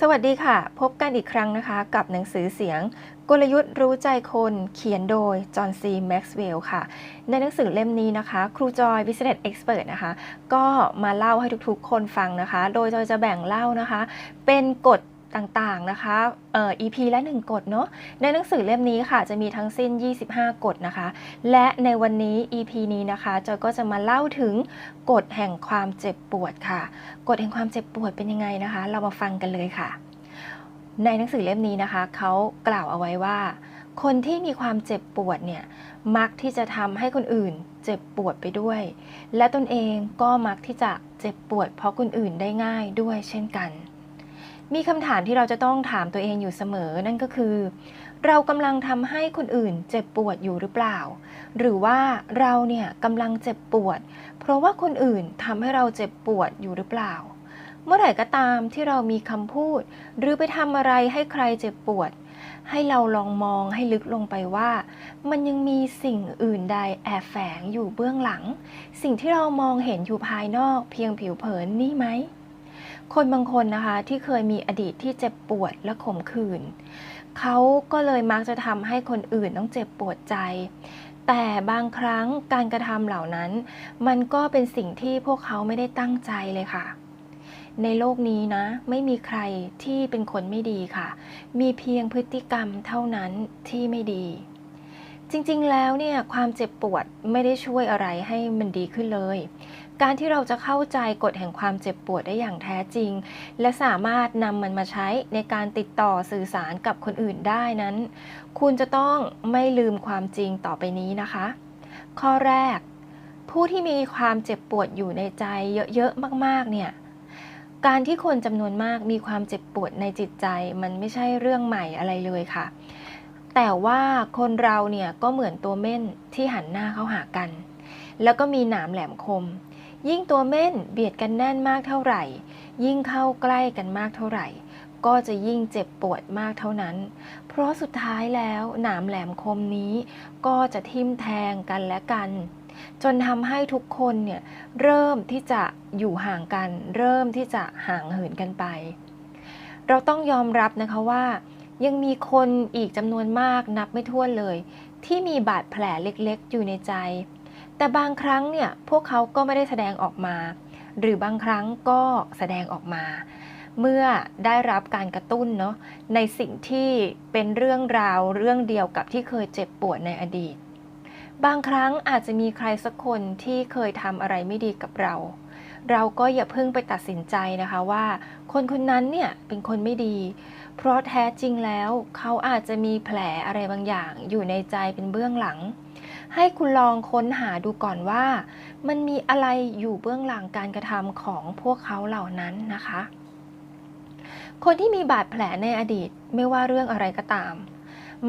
สวัสดีค่ะ พบกันอีกครั้งนะคะ กับหนังสือเสียง กลยุทธ์รู้ใจคนเขียนโดย จอห์นซีแม็กซ์เวลล์ค่ะ ในหนังสือเล่มนี้นะคะ ครูจอย Business Expert นะคะ ก็มาเล่าให้ทุกๆคนฟังนะคะ โดยจอยจะแบ่งเล่านะคะ เป็นกฎ ต่างๆนะคะเอ่อ EP ละ 1 กฎเนาะในหนังสือเล่มนี้ค่ะ จะมีทั้งสิ้น 25 กฎนะคะ และในวันนี้ EP นี้นะคะจอยก็จะมาเล่าถึงกฎแห่งความเจ็บปวดค่ะ กฎแห่งความเจ็บปวดเป็นยังไงนะคะ เรามาฟังกันเลยค่ะ ในหนังสือเล่มนี้นะคะเขากล่าวเอาไว้ว่า คนที่มีความเจ็บปวดเนี่ยมักที่จะทำให้คนอื่นเจ็บปวดไปด้วย และตนเองก็มักที่จะเจ็บปวดเพราะคนอื่นได้ง่ายด้วยเช่นกัน มีคำถามที่เราจะต้องถามตัวเองอยู่เสมอ นั่นก็คือ เรากำลังทำให้คนอื่นเจ็บปวดอยู่หรือเปล่า หรือว่าเราเนี่ยกำลังเจ็บปวด เพราะว่าคนอื่นทำให้เราเจ็บปวดอยู่หรือเปล่า เมื่อไหร่ก็ตามที่เรามีคำพูด หรือไปทำอะไรให้ใครเจ็บปวด ให้เราลองมองให้ลึกลงไปว่า มันยังมีสิ่งอื่นใดแอบแฝงอยู่เบื้องหลัง สิ่งที่เรามองเห็นอยู่ภายนอกเพียงผิวเผินนี่ไหม คนบางคนนะคะที่เคยมีอดีตที่เจ็บปวดและขมขื่นเขาก็เลยมักจะทำให้คนอื่นต้องเจ็บปวดใจ แต่บางครั้งการกระทำเหล่านั้น มันก็เป็นสิ่งที่พวกเขาไม่ได้ตั้งใจเลยค่ะ ในโลกนี้นะ ไม่มีใครที่เป็นคนไม่ดีค่ะ มีเพียงพฤติกรรมเท่านั้นที่ไม่ดี จริงๆแล้วเนี่ยความเจ็บปวดไม่ได้ช่วยอะไรให้มันดีขึ้นเลย การที่เราจะเข้าใจกฎแห่งความเจ็บปวดได้อย่างแท้จริง และสามารถนำมันมาใช้ในการติดต่อสื่อสารกับคนอื่นได้นั้น คุณจะต้องไม่ลืมความจริงต่อไปนี้นะคะ ข้อแรก ผู้ที่มีความเจ็บปวดอยู่ในใจเยอะๆมากๆเนี่ยการที่คนจำนวนมากมีความเจ็บปวดในจิตใจ มันไม่ใช่เรื่องใหม่อะไรเลยค่ะ แต่ว่าคนเราเนี่ยก็เหมือนตัวเม่นที่หันหน้าเข้าหากัน แล้วก็มีหนามแหลมคม ยิ่งตัวเม่นเบียดกันแน่นมากเท่าไหร่ ยิ่งเข้าใกล้กันมากเท่าไหร่ ก็จะยิ่งเจ็บปวดมากเท่านั้น เพราะสุดท้ายแล้วหนามแหลมคมนี้ ก็จะทิ่มแทงกันและกัน จนทำให้ทุกคนเนี่ยเริ่มที่จะอยู่ห่างกัน เริ่มที่จะห่างเหินกันไป เราต้องยอมรับนะคะว่า ยังมีคนอีกจำนวนมากนับไม่ถ้วนเลย ที่มีบาดแผลเล็กๆ อยู่ในใจ แต่บางครั้งเนี่ยพวกเขาก็ไม่ได้แสดงออกมา หรือบางครั้งก็แสดงออกมา เมื่อได้รับการกระตุ้นเนาะในสิ่งที่เป็นเรื่องราวเรื่องเดียวกับที่เคยเจ็บปวดในอดีต บางครั้งอาจจะมีใครสักคนที่เคยทำอะไรไม่ดีกับเรา เราก็อย่าเพิ่งไปตัดสินใจนะคะว่า คนคนนั้นเนี่ยเป็นคนไม่ดี เพราะแท้จริงแล้วเขาอาจจะมีแผลอะไรบางอย่างอยู่ในใจเป็นเบื้องหลัง ให้คุณลองค้นหาดูก่อนว่า มันมีอะไรอยู่เบื้องหลังการกระทำของพวกเขาเหล่านั้นนะคะ คนที่มีบาดแผลในอดีตไม่ว่าเรื่องอะไรก็ตาม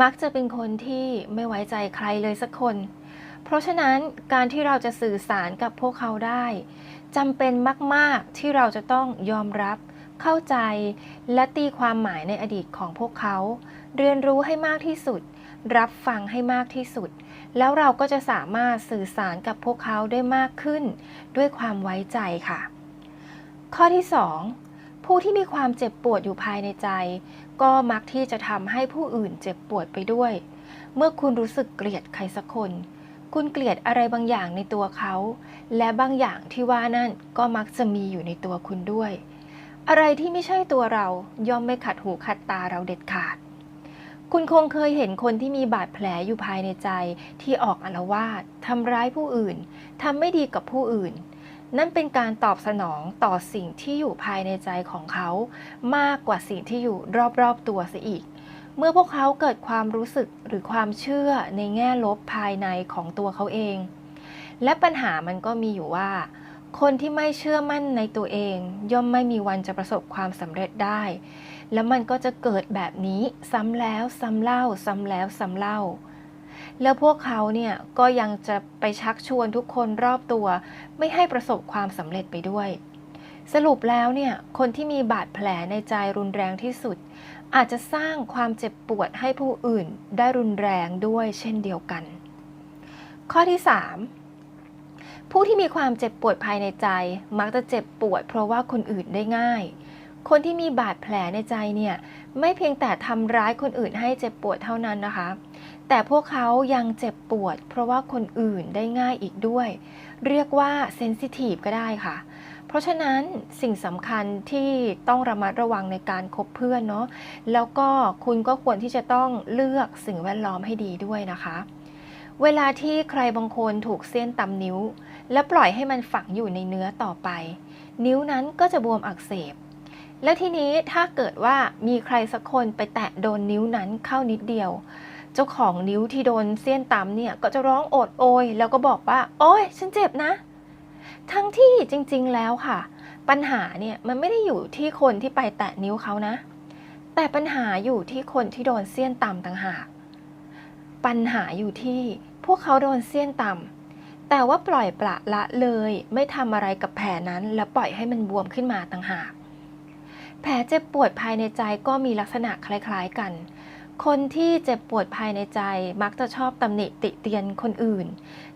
มักจะเป็นคนที่ไม่ไว้ใจใครเลยสักคน เพราะฉะนั้นการที่เราจะสื่อสารกับพวกเขาได้จำเป็นมาก ๆ ที่เราจะต้องยอมรับเข้าใจและตีความหมายในอดีตของพวกเขา เรียนรู้ให้มากที่สุด รับฟังให้มากที่สุด แล้วเราก็จะสามารถสื่อสารกับพวกเขาได้มากขึ้น ด้วยความไว้ใจค่ะ ข้อที่ 2 ผู้ที่มีความเจ็บปวดอยู่ภายในใจ ก็มักที่จะทำให้ผู้อื่นเจ็บปวดไปด้วย เมื่อคุณรู้สึกเกลียดใครสักคน คุณเกลียดอะไรบางอย่างในตัวเขา และบางอย่างที่ว่านั่นก็มักจะมีอยู่ในตัวคุณด้วย อะไรที่ไม่ใช่ตัวเราย่อมไม่ขัดหูขัดตาเราเด็ดขาด คุณคงเคยเห็นคนที่มีบาดแผลอยู่ภายในใจที่ออกอาลวาดทำร้ายผู้อื่นทำไม่ดีกับผู้อื่น นั่นเป็นการตอบสนองต่อสิ่งที่อยู่ภายในใจของเขา มากกว่าสิ่งที่อยู่รอบๆตัวเสียอีก เมื่อพวกเขาเกิดความรู้สึกหรือความเชื่อในแง่ลบภายในของตัวเขาเอง และปัญหามันก็มีอยู่ว่า คนที่ไม่เชื่อมั่นในตัวเอง ย่อมไม่มีวันจะประสบความสำเร็จได้ แล้วมันก็จะเกิดแบบนี้ซ้ำแล้วซ้ำเล่า ซ้ำแล้วซ้ำเล่า แล้วพวกเขาเนี่ยก็ยังจะไปชักชวนทุกคนรอบตัว ไม่ให้ประสบความสำเร็จไปด้วย สรุปแล้วเนี่ยคนที่มีบาดแผลในใจรุนแรงที่สุด อาจจะสร้างความเจ็บปวดให้ผู้อื่นได้รุนแรงด้วยเช่นเดียวกัน ข้อที่ 3ผู้ที่มีความเจ็บปวดภายในใจ มักจะเจ็บปวดเพราะว่าคนอื่นได้ง่าย คนที่มีบาดแผลในใจเนี่ยไม่เพียงแต่ทำร้ายคนอื่นให้เจ็บปวดเท่านั้นนะคะ แต่พวกเขายังเจ็บปวด เพราะว่าคนอื่นได้ง่ายอีกด้วย เรียกว่าเซนซิทีฟก็ได้ค่ะ เพราะฉะนั้นสิ่งสำคัญที่ต้องระมัดระวังในการคบเพื่อนเนาะแล้วก็คุณก็ควรที่จะต้องเลือกสิ่งแวดล้อมให้ดีด้วยนะคะเวลาที่ใครบางคนถูกเส้นตำนิ้ว และปล่อยให้มันฝังอยู่ในเนื้อต่อไป นิ้วนั้นก็จะบวมอักเสบ แล้วทีนี้ถ้าเกิดว่ามีใครสักคนไปแตะโดนนิ้วนั้นเข้านิดเดียว เจ้าของนิ้วที่โดนเสี้ยนตำเนี่ยก็จะร้องโอดโอย แล้วก็บอกว่า โอ้ยฉันเจ็บนะ ทั้งที่จริงๆแล้วค่ะ ปัญหาเนี่ยมันไม่ได้อยู่ที่คนที่ไปแตะนิ้วเขานะ แต่ปัญหาอยู่ที่คนที่โดนเสี้ยนตำต่างหาก ปัญหาอยู่ที่พวกเขาโดนเสี้ยนตำแต่ว่าปล่อยปละละเลย ไม่ทำอะไรกับแผลนั้น แล้วปล่อยให้มันบวมขึ้นมาต่างหาก แผลเจ็บปวดภายในใจก็มีลักษณะคล้ายๆกัน คนที่เจ็บปวดภายในใจมักจะชอบตำหนิติเตียนคนอื่น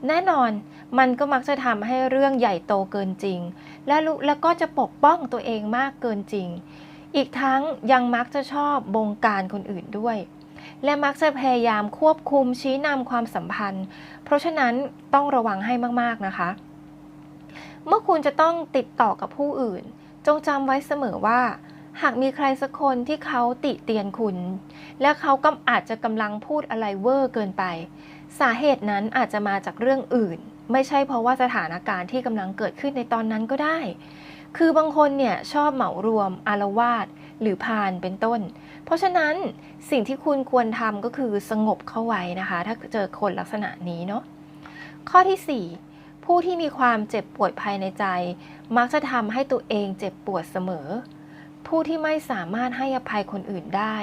แน่นอนมันก็มักจะทำให้เรื่องใหญ่โตเกินจริง และแล้วก็จะปกป้องตัวเองมากเกินจริง อีกทั้งยังมักจะชอบบงการคนอื่นด้วยและมักจะพยายามควบคุมชี้นำความสัมพันธ์ เพราะฉะนั้นต้องระวังให้มาก ๆ นะคะ เมื่อคุณจะต้องติดต่อกับผู้อื่น จงจำไว้เสมอว่า หากมีใครสักคนที่เขาติเตียนคุณ และเขาก็อาจจะกำลังพูดอะไรเวอร์เกินไป สาเหตุนั้นอาจจะมาจากเรื่องอื่น ไม่ใช่เพราะว่าสถานการณ์ที่กำลังเกิดขึ้นในตอนนั้นก็ได้ คือบางคนเนี่ยชอบเหมารวมอารวาสหรือพานเป็นต้น เพราะฉะนั้นสิ่งที่คุณควรทำก็คือสงบเข้าไว้นะคะ ถ้าเจอคนลักษณะนี้เนาะข้อที่ 4ผู้ที่มีความเจ็บปวดภายในใจ มักจะทำให้ตัวเองเจ็บปวดเสมอ ผู้ที่ไม่สามารถให้อภัยคนอื่นได้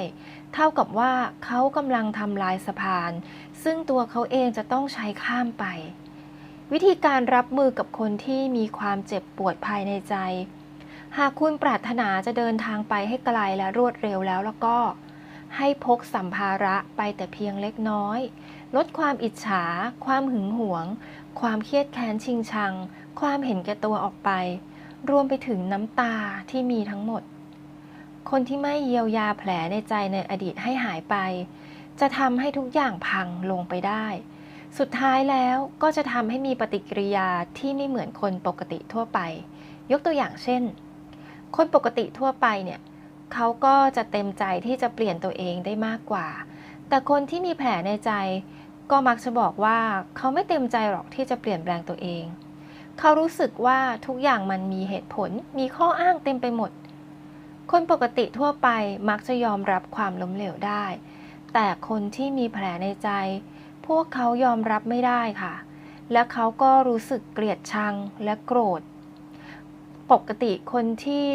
เท่ากับว่าเขากำลังทำลายสะพาน ซึ่งตัวเขาเองจะต้องใช้ข้ามไป วิธีการรับมือกับคนที่มีความเจ็บปวดภายในใจ หากคุณปรารถนาจะเดินทางไปให้ไกลและรวดเร็วแล้วแล้วก็ ให้พกสัมภาระไปแต่เพียงเล็กน้อย ลดความอิจฉา ความหึงหวง ความเครียดแค้นชิงชัง ความเห็นแก่ตัวออกไปรวมไปถึงน้ำตาที่มีทั้งหมด คนที่ไม่เยียวยาแผลในใจในอดีตให้หายไป จะทำให้ทุกอย่างพังลงไปได้ สุดท้ายแล้วก็จะทำให้มีปฏิกิริยาที่ไม่เหมือนคนปกติทั่วไป ยกตัวอย่างเช่น คนปกติทั่วไปเนี่ยเขาก็จะเต็มใจที่จะเปลี่ยนตัวเองได้มากกว่า แต่คนที่มีแผลในใจ ก็มักจะบอกว่าเขาไม่เต็มใจหรอกที่จะเปลี่ยนแปลงตัวเอง เขารู้สึกว่าทุกอย่างมันมีเหตุผล มีข้ออ้างเต็มไปหมด คนปกติทั่วไปมักจะยอมรับความล้มเหลวได้ แต่คนที่มีแผลในใจ พวกเขายอมรับไม่ได้ค่ะ และเขาก็รู้สึกเกลียดชังและโกรธ ปกติคนที่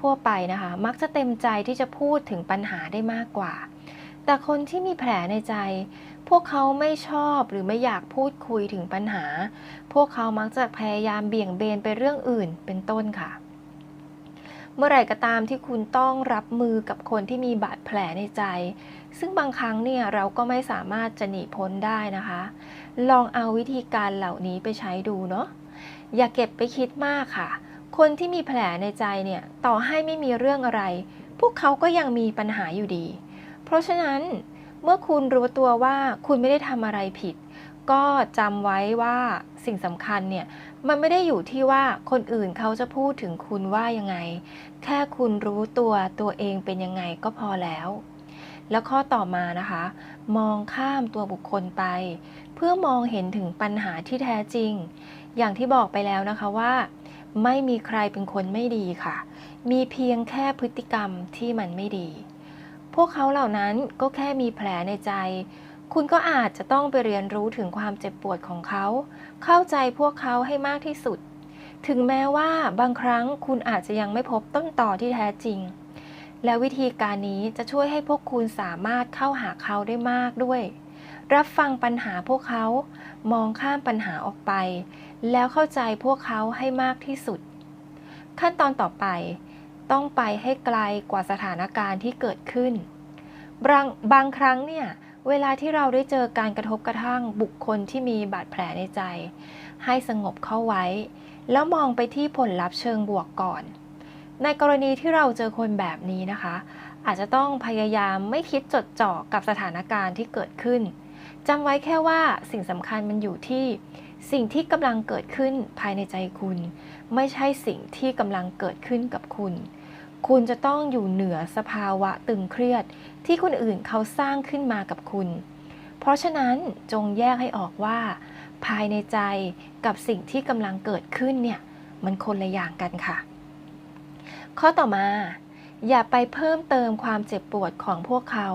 ทั่ว ๆ ไปนะคะ มักจะเต็มใจที่จะพูดถึงปัญหาได้มากกว่า แต่คนที่มีแผลในใจ พวกเขาไม่ชอบหรือไม่อยากพูดคุยถึงปัญหา พวกเขามักจะพยายามเบี่ยงเบนไปเรื่องอื่นเป็นต้นค่ะ เมื่อไหร่ก็ตามที่คุณต้องรับมือกับคนที่มีบาดแผลในใจ ซึ่งบางครั้งเนี่ยเราก็ไม่สามารถจะหนีพ้นได้นะคะ ลองเอาวิธีการเหล่านี้ไปใช้ดูเนาะอย่าเก็บไปคิดมากค่ะ คนที่มีแผลในใจเนี่ยต่อให้ไม่มีเรื่องอะไร พวกเขาก็ยังมีปัญหาอยู่ดี เพราะฉะนั้นเมื่อคุณรู้ตัวว่าคุณไม่ได้ทำอะไรผิด ก็จำไว้ว่าสิ่งสำคัญเนี่ยมันไม่ได้อยู่ที่ว่าคนอื่นเขาจะพูดถึงคุณว่ายังไง แค่คุณรู้ตัวตัวเองเป็นยังไงก็พอแล้ว แล้วข้อต่อมานะคะ มองข้ามตัวบุคคลไป เพื่อมองเห็นถึงปัญหาที่แท้จริง อย่างที่บอกไปแล้วนะคะว่า ไม่มีใครเป็นคนไม่ดีค่ะ มีเพียงแค่พฤติกรรมที่มันไม่ดี พวกเขาเหล่านั้นก็แค่มีแผลในใจ คุณก็อาจจะต้องไปเรียนรู้ถึงความเจ็บปวดของเขา เข้าใจพวกเขาให้มากที่สุด ถึงแม้ว่าบางครั้งคุณอาจจะยังไม่พบต้นต่อที่แท้จริง และวิธีการนี้จะช่วยให้พวกคุณสามารถเข้าหาเขาได้มากด้วย รับฟังปัญหาพวกเขา มองข้ามปัญหาออกไป แล้วเข้าใจพวกเขาให้มากที่สุด ขั้นตอนต่อไป ต้องไปให้ไกลกว่าสถานการณ์ที่เกิดขึ้น บางบางครั้งเนี่ย เวลาที่เราได้เจอการกระทบกระทั่งบุคคลที่มีบาดแผลในใจ ให้สงบเข้าไว้ แล้วมองไปที่ผลลัพธ์เชิงบวกก่อน ในกรณีที่เราเจอคนแบบนี้นะคะ อาจจะต้องพยายามไม่คิดจดจ่อกับสถานการณ์ที่เกิดขึ้นจำไว้แค่ว่าสิ่งสำคัญมันอยู่ที่ สิ่งที่กำลังเกิดขึ้นภายในใจคุณ ไม่ใช่สิ่งที่กำลังเกิดขึ้นกับคุณ คุณจะต้องอยู่เหนือสภาวะตึงเครียดที่คนอื่นเขาสร้างขึ้นมากับคุณ เพราะฉะนั้นจงแยกให้ออกว่า ภายในใจกับสิ่งที่กำลังเกิดขึ้นเนี่ยมันคนละอย่างกันค่ะ ข้อต่อมา อย่าไปเพิ่มเติมความเจ็บปวดของพวกเขา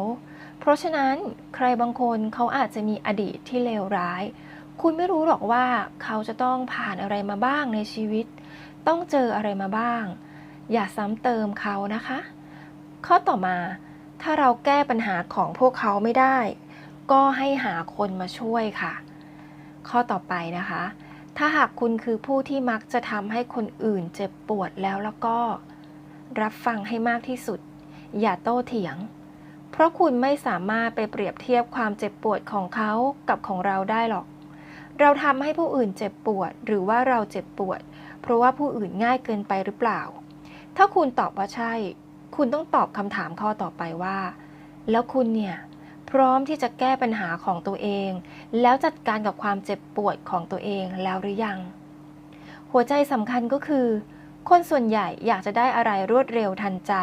เพราะฉะนั้นใครบางคนเขาอาจจะมีอดีตที่เลวร้าย คุณไม่รู้หรอกว่าเขาจะต้องผ่านอะไรมาบ้างในชีวิต ต้องเจออะไรมาบ้าง อย่าซ้ำเติมเขานะคะ ข้อต่อมาถ้าเราแก้ปัญหาของพวกเขาไม่ได้ ก็ให้หาคนมาช่วยค่ะ ข้อต่อไปนะคะ ถ้าหากคุณคือผู้ที่มักจะทำให้คนอื่นเจ็บปวดแล้วแล้วก็ รับฟังให้มากที่สุด อย่าโต้เถียง เพราะคุณไม่สามารถไปเปรียบเทียบความเจ็บปวดของเขากับของเราได้หรอก เราทำให้ผู้อื่นเจ็บปวดหรือว่าเราเจ็บปวด เพราะว่าผู้อื่นง่ายเกินไปหรือเปล่า ถ้าคุณตอบว่าใช่ คุณต้องตอบคำถามข้อต่อไปว่า แล้วคุณเนี่ยพร้อมที่จะแก้ปัญหาของตัวเอง แล้วจัดการกับความเจ็บปวดของตัวเองแล้วหรือยัง หัวใจสำคัญก็คือ คนส่วนใหญ่อยากจะได้อะไรรวดเร็วทันใจ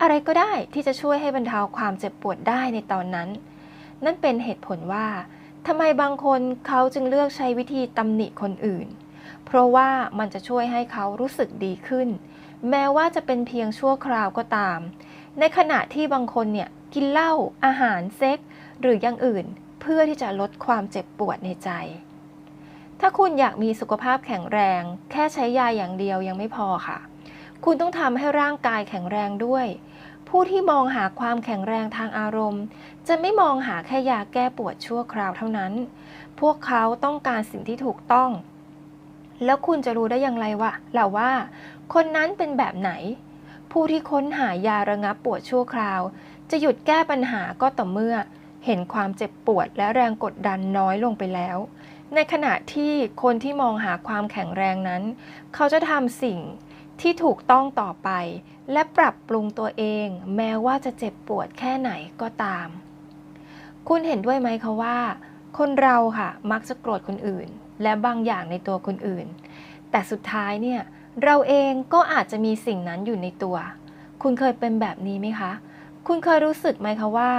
อะไรก็ได้ที่จะช่วยให้บรรเทาความเจ็บปวดได้ในตอนนั้น นั่นเป็นเหตุผลว่าทำไมบางคนเขาจึงเลือกใช้วิธีตำหนิคนอื่น เพราะว่ามันจะช่วยให้เขารู้สึกดีขึ้น แม้ว่าจะเป็นเพียงชั่วคราวก็ตาม ในขณะที่บางคนเนี่ยกินเหล้าอาหารเซ็ก หรืออย่างอื่น เพื่อที่จะลดความเจ็บปวดในใจ ถ้าคุณอยากมีสุขภาพแข็งแรง แค่ใช้ยาอย่างเดียวยังไม่พอค่ะ คุณต้องทำให้ร่างกายแข็งแรงด้วย ผู้ที่มองหาความแข็งแรงทางอารมณ์ จะไม่มองหาแค่ยาแก้ปวดชั่วคราวเท่านั้น พวกเขาต้องการสิ่งที่ถูกต้อง แล้วคุณจะรู้ได้อย่างไรวะล่ะว่า คนนั้นเป็นแบบไหน ผู้ที่ค้นหายาระงับปวดชั่วคราว จะหยุดแก้ปัญหาก็ต่อเมื่อ เห็นความเจ็บปวดและแรงกดดันน้อยลงไปแล้ว ในขณะที่คนที่มองหาความแข็งแรงนั้น เขาจะทำสิ่งที่ถูกต้องต่อไป และปรับปรุงตัวเอง แม้ว่าจะเจ็บปวดแค่ไหนก็ตาม คุณเห็นด้วยไหมคะว่า คนเราค่ะมักจะโกรธคนอื่น และบางอย่างในตัวคนอื่น แต่สุดท้ายเนี่ย เราเองก็อาจจะมีสิ่งนั้นอยู่ในตัว คุณเคยเป็นแบบนี้ไหมคะ คุณเคยรู้สึกไหมคะว่า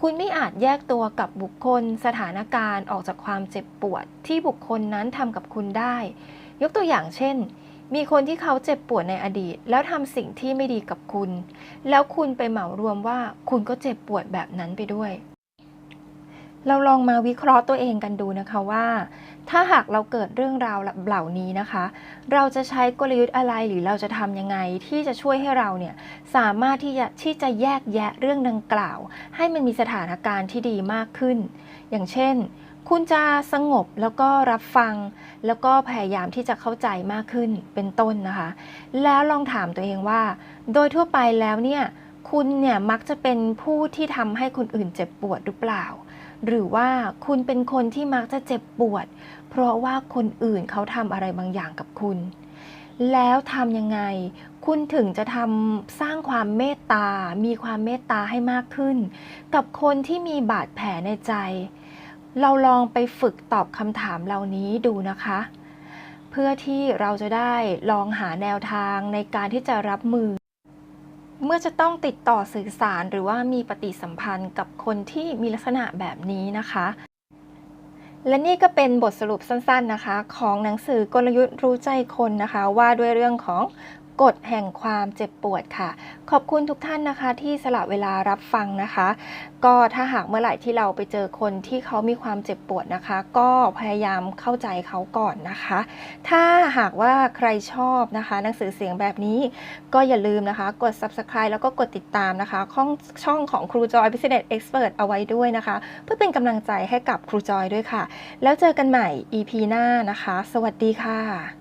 คุณไม่อาจแยกตัวกับบุคคล สถานการณ์ออกจากความเจ็บปวด ที่บุคคลนั้นทำกับคุณได้ ยกตัวอย่างเช่น มีคนที่เขาเจ็บปวดในอดีต แล้วทำสิ่งที่ไม่ดีกับคุณ แล้วคุณไปเหมารวมว่าคุณก็เจ็บปวดแบบนั้นไปด้วย เราลองมาวิเคราะห์ตัวเองกันดูนะคะว่า ถ้าหากเราเกิดเรื่องราวเหล่านี้นะคะ เราจะใช้กลยุทธ์อะไรหรือเราจะทำยังไงที่จะช่วยให้เราเนี่ยสามารถที่จะที่จะแยกแยะเรื่องดังกล่าว ให้มันมีสถานการณ์ที่ดีมากขึ้น อย่างเช่น คุณจะสงบแล้วก็รับฟัง แล้วก็พยายามที่จะเข้าใจมากขึ้นเป็นต้นนะคะ แล้วลองถามตัวเองว่า โดยทั่วไปแล้วเนี่ยคุณเนี่ยมักจะเป็นผู้ที่ทำให้คนอื่นเจ็บปวดหรือเปล่า หรือว่าคุณเป็นคนที่มักจะเจ็บปวด เพราะว่าคนอื่นเขาทำอะไรบางอย่างกับคุณ แล้วทำยังไง คุณถึงจะทำสร้างความเมตตา มีความเมตตาให้มากขึ้น กับคนที่มีบาดแผลในใจ เราลองไปฝึกตอบคำถามเหล่านี้ดูนะคะ เพื่อที่เราจะได้ลองหาแนวทางในการที่จะรับมือ เมื่อจะต้องติดต่อสื่อสารหรือว่ามีปฏิสัมพันธ์กับคนที่มีลักษณะแบบนี้นะคะ และนี่ก็เป็นบทสรุปสั้นๆนะคะ ของหนังสือกลยุทธ์รู้ใจคนนะคะ ว่าด้วยเรื่องของ กฎแห่งความเจ็บปวดค่ะ ขอบคุณทุกท่านนะคะ ที่สละเวลารับฟังนะคะ ก็ถ้าหากเมื่อไหร่ที่เราไปเจอคนที่เขามีความเจ็บปวดนะคะ ก็พยายามเข้าใจเขาก่อนนะคะ ถ้าหากว่าใครชอบนะคะ หนังสือเสียงแบบนี้ ก็อย่าลืมนะคะ กด subscribe แล้วก็กดติดตามนะคะช่องช่องของครูจอย Business Expert เอาไว้ด้วยนะคะ เพื่อเป็นกำลังใจให้กับครูจอยด้วยค่ะ แล้วเจอกันใหม่ EP หน้านะคะ สวัสดีค่ะ